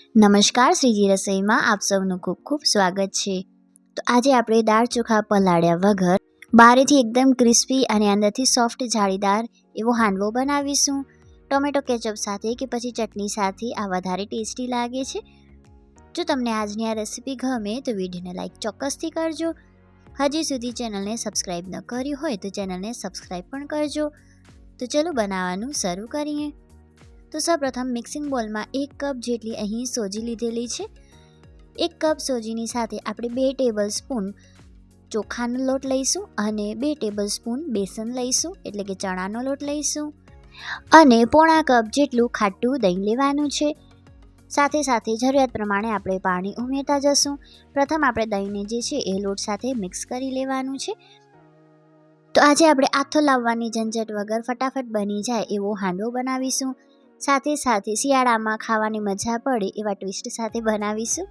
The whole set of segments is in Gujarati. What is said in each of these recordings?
નમસ્કાર, શ્રીજી રસોઈમાં આપ સૌનું ખૂબ ખૂબ સ્વાગત છે. તો આજે આપણે દાળ ચોખા પલાળ્યા વગર બારેથી એકદમ ક્રિસ્પી અને અંદરથી સોફ્ટ જાળીદાર એવો હાંડવો બનાવીશું. ટોમેટો કેચઅપ સાથે કે પછી ચટણી સાથે આ વધારે ટેસ્ટી લાગે છે. જો તમને આજની આ રેસીપી ગમે તો વિડીયોને લાઈક ચોક્કસથી કરજો. હજી સુધી ચેનલને સબસ્ક્રાઈબ ન કર્યું હોય તો ચેનલને સબસ્ક્રાઈબ પણ કરજો. તો ચલો બનાવવાનું શરૂ કરીએ. તો સૌપ્રથમ મિક્સિંગ બોલમાં એક કપ જેટલી અહીં સોજી લીધેલી છે. એક કપ સોજીની સાથે આપણે બે ટેબલ સ્પૂન ચોખાનો લોટ લઈશું અને બે ટેબલ સ્પૂન બેસન લઈશું, એટલે કે ચણાનો લોટ લઈશું. અને પોણા કપ જેટલું ખાટું દહીં લેવાનું છે. સાથે સાથે જરૂરિયાત પ્રમાણે આપણે પાણી ઉમેરતા જશું. પ્રથમ આપણે દહીંને જે છે એ લોટ સાથે મિક્સ કરી લેવાનું છે. તો આજે આપણે આથો લાવવાની ઝંઝટ વગર ફટાફટ બની જાય એવો હાંડવો બનાવીશું. સાથે સાથે શિયાળામાં ખાવાની મજા પડે એવા ટ્વિસ્ટ સાથે બનાવીશું.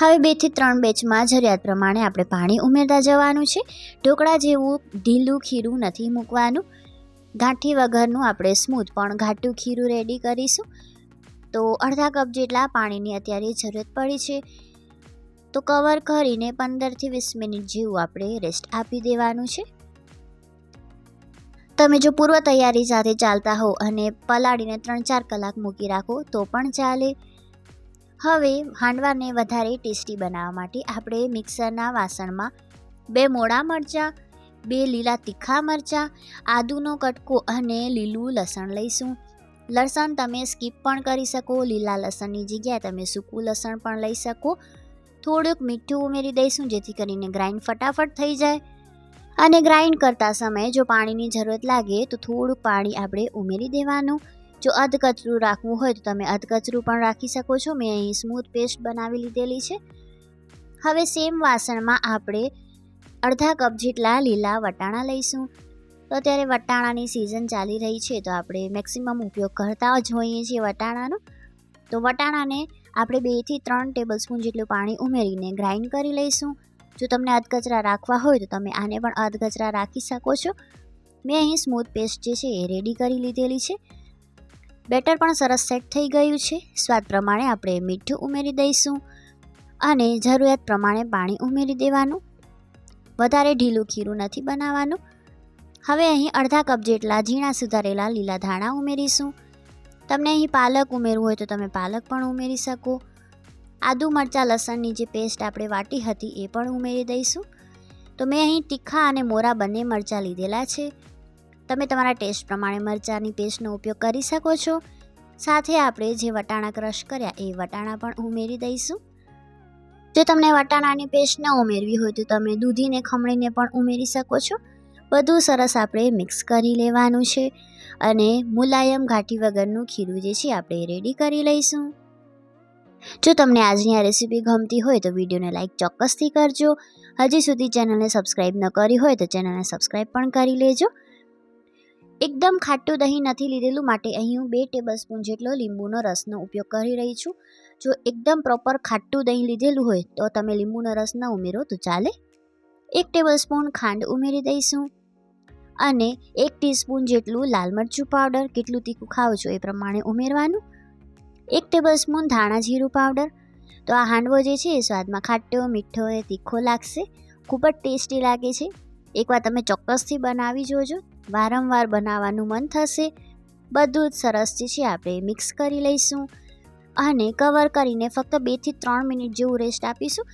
હવે બેથી ત્રણ બેચમાં જરૂરિયાત પ્રમાણે આપણે પાણી ઉમેરતા જવાનું છે. ઢોકળા જેવું ઢીલું ખીરું નથી મૂકવાનું. ગાંઠી વગરનું આપણે સ્મૂથ પણ ઘાટું ખીરું રેડી કરીશું. તો અડધા કપ જેટલા પાણીની અત્યારે જરૂરત પડી છે. તો કવર કરીને પંદરથી વીસ મિનિટ જેવું આપણે રેસ્ટ આપી દેવાનું છે. તમે જો પૂર્વ તૈયારી સાથે ચાલતા હો અને પલાળીને ત્રણ ચાર કલાક મૂકી રાખો, તો પણ ચાલે. હવે હાંડવાને વધારે ટેસ્ટી બનાવવા માટે આપણે મિક્સરના વાસણમાં બે મોડા મરચાં, બે લીલા તીખા મરચાં, આદુનો કટકો અને લીલું લસણ લઈશું. લસણ તમે સ્કીપ પણ કરી શકો, લીલા લસણની જગ્યાએ તમે સૂકું લસણ પણ લઈ શકો. થોડુંક મીઠું ઉમેરી દઈશું, જેથી કરીને ગ્રાઇન્ડ ફટાફટ થઈ જાય. અને ગ્રાઇન્ડ કરતા સમયે જો પાણીની જરૂરત લાગે તો થોડું પાણી આપણે ઉમેરી દેવાનું. જો અધકચરું રાખવું હોય તો તમે અધકચરું પણ રાખી શકો છો. મેં અહીં સ્મૂથ પેસ્ટ બનાવી લીધેલી છે. હવે સેમ વાસણમાં આપણે અડધા કપ જેટલા લીલા વટાણા લઈશું. તો અત્યારે વટાણાની સિઝન ચાલી રહી છે તો આપણે મેક્સિમમ ઉપયોગ કરતા જ હોઈએ છીએ વટાણાનો. તો વટાણાને આપણે બેથી ત્રણ ટેબલ સ્પૂન જેટલું પાણી ઉમેરીને ગ્રાઇન્ડ કરી લઈશું. જો તમને અધકચરા રાખવા હોય તો તમે આને પણ અધકચરા રાખી શકો છો. મેં અહીં સ્મૂથ પેસ્ટ જે છે એ રેડી કરી લીધેલી છે. બેટર પણ સરસ સેટ થઈ ગયું છે. સ્વાદ પ્રમાણે આપણે મીઠું ઉમેરી દઈશું અને જરૂરિયાત પ્રમાણે પાણી ઉમેરી દેવાનું. વધારે ઢીલું ખીરું નથી બનાવવાનું. હવે અહીં અડધા કપ જેટલા ઝીણા સુધારેલા લીલા ધાણા ઉમેરીશું. તમને અહીં પાલક ઉમેરવું હોય તો તમે પાલક પણ ઉમેરી શકો. આદુ મરચાં, લસણની જે પેસ્ટ આપણે વાટી હતી એ પણ ઉમેરી દઈશું. તો મેં અહીં તીખા અને મોરા બંને મરચાં લીધેલા છે. તમે તમારા ટેસ્ટ પ્રમાણે મરચાંની પેસ્ટનો ઉપયોગ કરી શકો છો. સાથે આપણે જે વટાણા ક્રશ કર્યા એ વટાણા પણ ઉમેરી દઈશું. જો તમને વટાણાની પેસ્ટ ન ઉમેરવી હોય તો તમે દૂધીને, ખમણીને પણ ઉમેરી શકો છો. બધું સરસ આપણે મિક્સ કરી લેવાનું છે અને મુલાયમ ઘાટી વગરનું ખીરું જે છે આપણે રેડી કરી લઈશું. જો તમને આજની આ રેસીપી ગમતી હોય તો વિડીયોને લાઇક ચોક્કસથી કરજો. હજી સુધી ચેનલને સબસ્ક્રાઈબ ન કરી હોય તો ચેનલને સબસ્ક્રાઈબ પણ કરી લેજો. એકદમ ખાટું દહીં નથી લીધેલું, માટે અહીં હું બે ટેબલ સ્પૂન જેટલો લીંબુનો રસનો ઉપયોગ કરી રહી છું. જો એકદમ પ્રોપર ખાટું દહીં લીધેલું હોય તો તમે લીંબુનો રસ ન ઉમેરો તો ચાલે. એક ટેબલ સ્પૂન ખાંડ ઉમેરી દઈશું. અને એક ટીસ્પૂન જેટલું લાલ મરચું પાવડર કેટલું તીખું ખાઓ છો એ પ્રમાણે ઉમેરવાનું. એક ટેબલ સ્પૂન ધાણા જીરું પાવડર તો આ હાંડવો જે છે, એ સ્વાદમાં ખાટો, મીઠો એ તીખો લાગશે. ખૂબ જ ટેસ્ટી લાગે છે. એકવાર તમે ચોક્કસથી બનાવી જોજો. વારંવાર બનાવવાનું મન થશે. બધું જ સરસ જે છે, આપણે મિક્સ કરી લઈશું. અને કવર કરીને ફક્ત બેથી ત્રણ મિનિટ જેવું રેસ્ટ આપીશું.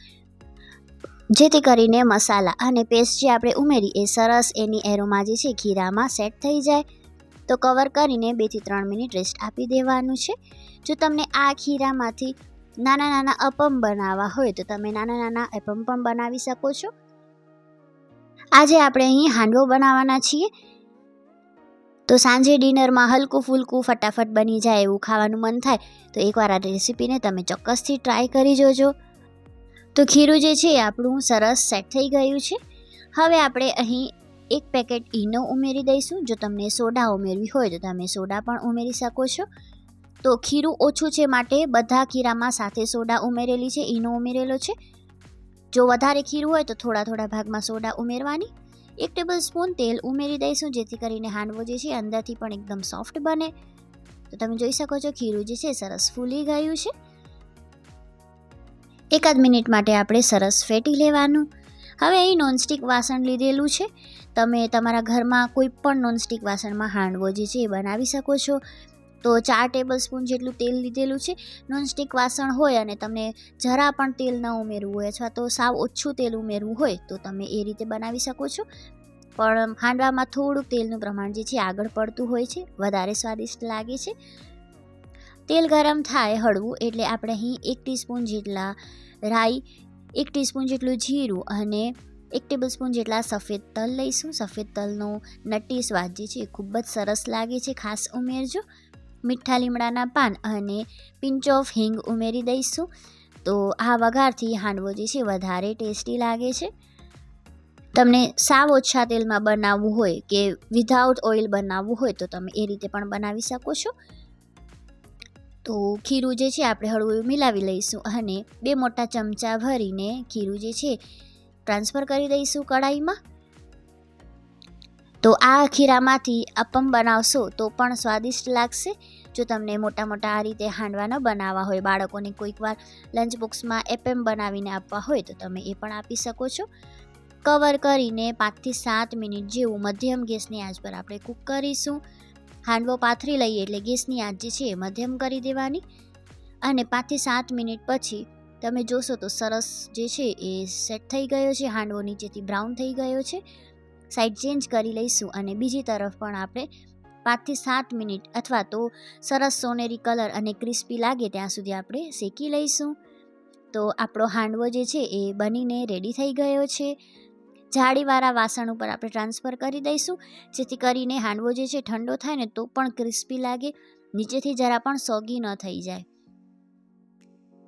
જેથી કરીને મસાલા અને પેસ્ટ જે આપણે ઉમેરી, એ સરસ એની એરોમાં જે છે ખીરામાં સેટ થઈ જાય. તો કવર કરીને બેથી ત્રણ મિનિટ રેસ્ટ આપી દેવાનું છે. જો તમને આ ખીરામાંથી નાના નાના અપમ બનાવવા હોય તો તમે નાના નાના અપમ પણ બનાવી શકો છો. આજે આપણે અહીં હાંડવો બનાવવાના છીએ. તો સાંજે ડિનરમાં હલકું ફૂલકું ફટાફટ બની જાય એવું ખાવાનું મન થાય, તો એકવાર આ રેસીપીને તમે ચોક્કસથી ટ્રાય કરી જોજો. તો ખીરું જે છે એ આપણું સરસ સેટ થઈ ગયું છે. હવે આપણે અહીં એક પેકેટ ઈનો ઉમેરી દઈશું. જો તમને સોડા ઉમેરવી હોય તો તમે સોડા પણ ઉમેરી શકો છો. તો ખીરું ઓછું છે માટે બધા ખીરામાં સાથે સોડા ઉમેરેલી છે, ઈનો ઉમેરેલો છે. જો વધારે ખીરું હોય તો થોડા થોડા ભાગમાં સોડા ઉમેરવાની. એક ટેબલ સ્પૂન તેલ ઉમેરી દઈશું, જેથી કરીને હાંડવો જે છે અંદરથી પણ એકદમ સોફ્ટ બને. તો તમે જોઈ શકો છો ખીરું જે છે સરસ ફૂલી ગયું છે. એકાદ મિનિટ માટે આપણે સરસ ફેટી લેવાનું. હવે અહીં નોનસ્ટિક વાસણ લીધેલું છે. તમે તમારા ઘરમાં કોઈ પણ નોનસ્ટિક વાસણમાં હાંડવો જે છે એ બનાવી શકો છો. તો ચાર ટેબલ સ્પૂન જેટલું તેલ લીધેલું છે. નોનસ્ટિક વાસણ હોય અને તમને જરા પણ તેલ ન ઉમેરવું હોય અથવા તો સાવ ઓછું તેલ ઉમેરવું હોય તો તમે એ રીતે બનાવી શકો છો. પણ હાંડવામાં થોડુંક તેલનું પ્રમાણ જે છે આગળ પડતું હોય છે. વધારે સ્વાદિષ્ટ લાગે છે. તેલ ગરમ થાય હળવું એટલે આપણે અહીં એક ટીસ્પૂન જેટલા રાઈ, એક ટીસ્પૂન જેટલું જીરું અને એક ટેબલ સ્પૂન જેટલા સફેદ તલ લઈશું. સફેદ તલનો નટી સ્વાદ જે છે એ ખૂબ જ સરસ લાગે છે. ખાસ ઉમેરજો. મીઠા લીમડાના પાન અને પિંચ ઓફ હિંગ ઉમેરી દઈશું. તો આ વઘારથી હાંડવો જે છે વધારે ટેસ્ટી લાગે છે. તમને સાવ ઓછા તેલમાં બનાવવું હોય કે વિધાઉટ ઓઇલ બનાવવું હોય તો તમે એ રીતે પણ બનાવી શકો છો. તો ખીરું જે છે આપણે હળવું મિલાવી લઈશું અને બે મોટા ચમચા ભરીને ખીરું જે છે ટ્રાન્સફર કરી દઈશું કઢાઈમાં? તો આ ખીરામાંથી અપમ બનાવશો તો પણ સ્વાદિષ્ટ લાગશે. જો તમને મોટા મોટા આ રીતે હાંડવા ન બનાવવા હોય, બાળકોને કોઈક વાર લંચ બોક્સમાં એપમ બનાવીને આપવા હોય, તો તમે એ પણ આપી શકો છો. કવર કરીને પાંચથી સાત મિનિટ જેવું મધ્યમ ગેસની આંચ પર આપણે કૂક કરીશું. હાંડવો પાથરી લઈએ એટલે ગેસની આંચ જે છે એ મધ્યમ કરી દેવાની. અને પાંચથી સાત મિનિટ પછી તમે જોશો તો સરસ જે છે એ સેટ થઈ ગયો છે, હાંડવો નીચેથી બ્રાઉન થઈ ગયો છે. સાઈડ ચેન્જ કરી લઈશું અને બીજી તરફ પણ આપણે પાંચથી સાત મિનિટ અથવા તો સરસ સોનેરી કલર અને ક્રિસ્પી લાગે ત્યાં સુધી આપણે શેકી લઈશું. તો આપણો હાંડવો જે છે એ બનીને રેડી થઈ ગયો છે. જાળીવાળા વાસણ ઉપર આપણે ટ્રાન્સફર કરી દઈશું. જેથી કરીને હાંડવો જે છે ઠંડો થાય ને તો પણ ક્રિસ્પી લાગે. નીચેથી જરા પણ સોગી ન થઈ જાય.